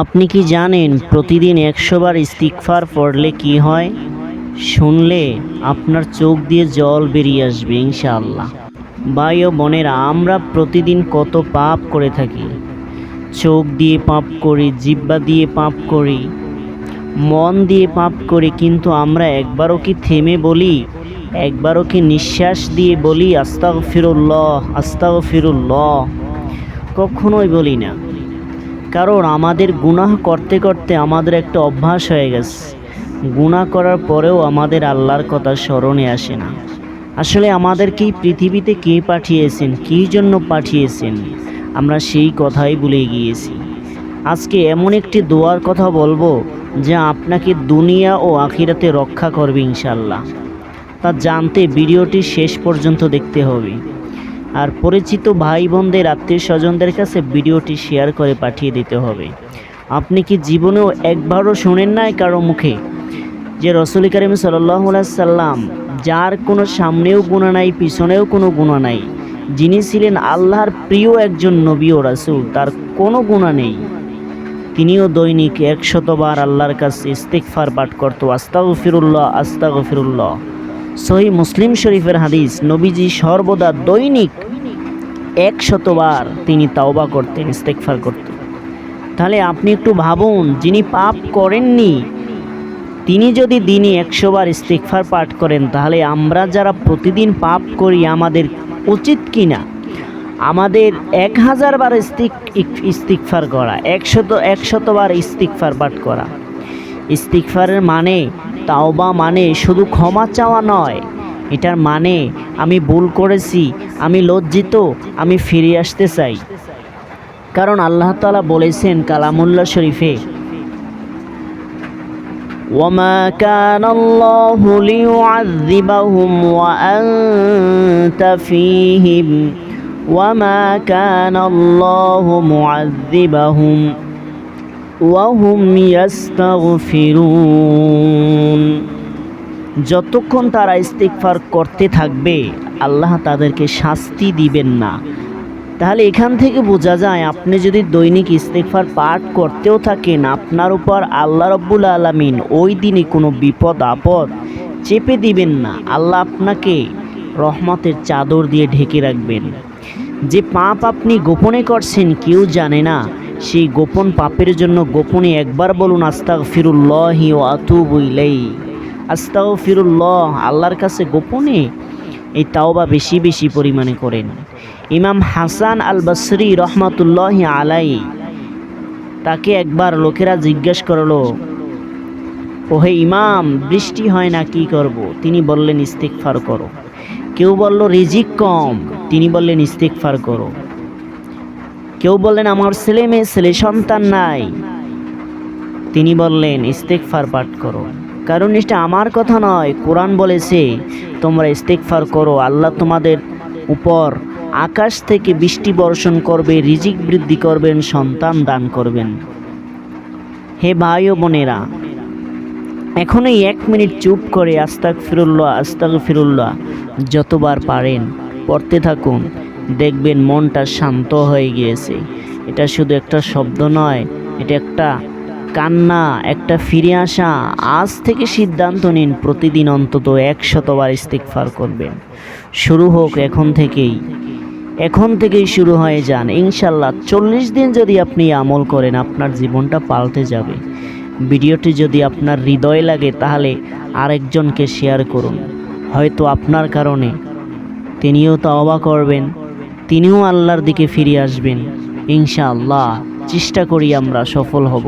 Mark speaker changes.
Speaker 1: আপনি কি জানেন প্রতিদিন একশো বার ইস্তিকফার পড়লে কি হয়? শুনলে আপনার চোখ দিয়ে জল বেরিয়ে আসবে, ইনশাআল্লাহ। ভাই ও বোনেরা, আমরা প্রতিদিন কত পাপ করে থাকি। চোখ দিয়ে পাপ করি জিব্বা দিয়ে পাপ করি, মন দিয়ে পাপ করি, কিন্তু আমরা একবারও কি থেমে বলি? একবারও কি নিঃশ্বাস দিয়ে বলি আস্তাগ ফিরুল্লাহ আস্তাগ ফিরুল্লাহ কখনোই বলি না। কারণ আমাদের গুনাহ করতে করতে আমাদের একটা অভ্যাস হয়ে গেছে। গুনাহ করার পরেও আমাদের আল্লাহর কথা স্মরণে আসে না। আসলে আমাদেরকে পৃথিবীতে কে পাঠিয়েছেন? কী জন্য পাঠিয়েছেন? আমরা সেই কথাই ভুলে গিয়েছি। আজকে এমন একটি দোয়ার কথা বলব যা আপনাকে দুনিয়া ও আখিরাতে রক্ষা করবে ইনশাল্লাহ তা জানতে ভিডিওটি শেষ পর্যন্ত দেখতে হবে। আর পরিচিত ভাই বোনদের আত্মীয় স্বজনদের কাছে ভিডিওটি শেয়ার করে পাঠিয়ে দিতে হবে। আপনি কি জীবনেও একবারও শোনেন নাই কারও মুখে? যে রসুল করিম সাল্লাম, যার কোনো সামনেও গুণা নাই, পিছনেও কোনো গুণা নাই, যিনি ছিলেন আল্লাহর প্রিয় একজন নবী ও রাসুল, তার কোনো গুণা নেই। তিনিও দৈনিক একশতবার আল্লাহর কাছে ইস্তেকফার পাঠ করতো আস্তাগ ফিরুল্লাহ আস্তাগ ফিরুল্লাহ সহি মুসলিম শরীফের হাদিস, নবীজি সর্বদা দৈনিক একশতবার তিনি তাওবা করতেন ইস্তেকফার করতেন। তাহলে আপনি একটু ভাবুন, যিনি পাপ করেননি, তিনি যদি দিনে একশোবার ইস্তিকফার পাঠ করেন, তাহলে আমরা যারা প্রতিদিন পাপ করি, আমাদের উচিত কি না আমাদের এক হাজার বার ইস্তিক ইস্তিকফার করা, একশত, একশতবার ইস্তিকফার পাঠ করা। ইস্তিকফারের মানে তাওবা মানে শুধু ক্ষমা চাওয়া নয় এটার মানে আমি ভুল করেছি আমি লজ্জিত আমি ফিরে আসতে চাই কারণ আল্লাহ তালা বলেছেন কালামুল্লাহ শরীফে وما كان الله ليعذبهم وأنت فيهم وما كان الله معذبهم ওয়াহুম ইয়াস্তাগফিরুন। যতক্ষণ তারা ইস্তিকফার করতে থাকবে, আল্লাহ তাদেরকে শাস্তি দিবেন না। তাহলে এখান থেকে বোঝা যায়, আপনি যদি দৈনিক ইস্তেকফার পাঠ করতেও থাকেন, আপনার উপর আল্লাহ রব্বুল আলমিন ওই দিনে কোনো বিপদ, আপদ চেপে দিবেন না। আল্লাহ আপনাকে রহমতের চাদর দিয়ে ঢেকে রাখবেন। যে পাপ আপনি গোপনে করছেন, কেউ জানে না সেই গোপন পাপের জন্য গোপনে একবার বলুন আস্তাগ ফিরুল্লাহি ও আতু আতুবইলাই আস্তাগ ফিরুল্লাহ আল্লাহর কাছে গোপনে এই তাওবা বেশি বেশি পরিমাণে করেন। ইমাম হাসান আল বসরি রহমতুল্লাহ আলাই তাকে একবার লোকেরা জিজ্ঞেস করল, ওহে ইমাম, বৃষ্টি হয় না, কি করব। তিনি বললেন ইস্তেকফার করো। কেউ বলল, রিজিক কম। তিনি বললেন ইস্তেকফার করো। কেউ বললেন, আমার ছেলে মেয়ে, ছেলে সন্তান নাই। তিনি বললেন ইস্তেকফার পাঠ করো। কারণ এটা আমার কথা নয়, কোরআন বলেছে, তোমরা ইস্তেকফার করো, আল্লাহ তোমাদের উপর আকাশ থেকে বৃষ্টি বর্ষণ করবে, রিজিক বৃদ্ধি করবেন, সন্তান দান করবেন। হে ভাই ও বোনেরা, এখন এই এক মিনিট চুপ করে আস্তাক ফিরুল্লাহ আস্তাক ফিরুল্লাহ যতবার পারেন, পড়তে থাকুন। দেখবেন মনটা শান্ত হয়ে গিয়েছে। এটা শুধু একটা শব্দ নয়, এটা একটা কান্না, একটা ফিরে আসা। আজ থেকে সিদ্ধান্ত নিন, প্রতিদিন অন্তত একশতবার ইস্তিকফার করবেন। শুরু হোক এখন থেকেই। এখন থেকেই শুরু হয়ে যান। ইনশাল্লাহ চল্লিশ দিন যদি আপনি আমল করেন, আপনার জীবনটা পাল্টে যাবে। ভিডিওটি যদি আপনার হৃদয় লাগে, তাহলে আরেকজনকে শেয়ার করুন। হয়তো আপনার কারণে তিনিও তাওবা করবেন। তিনিও আল্লাহর দিকে ফিরে আসবেন। ইনশাআল্লাহ চেষ্টা করি আমরা সফল হব।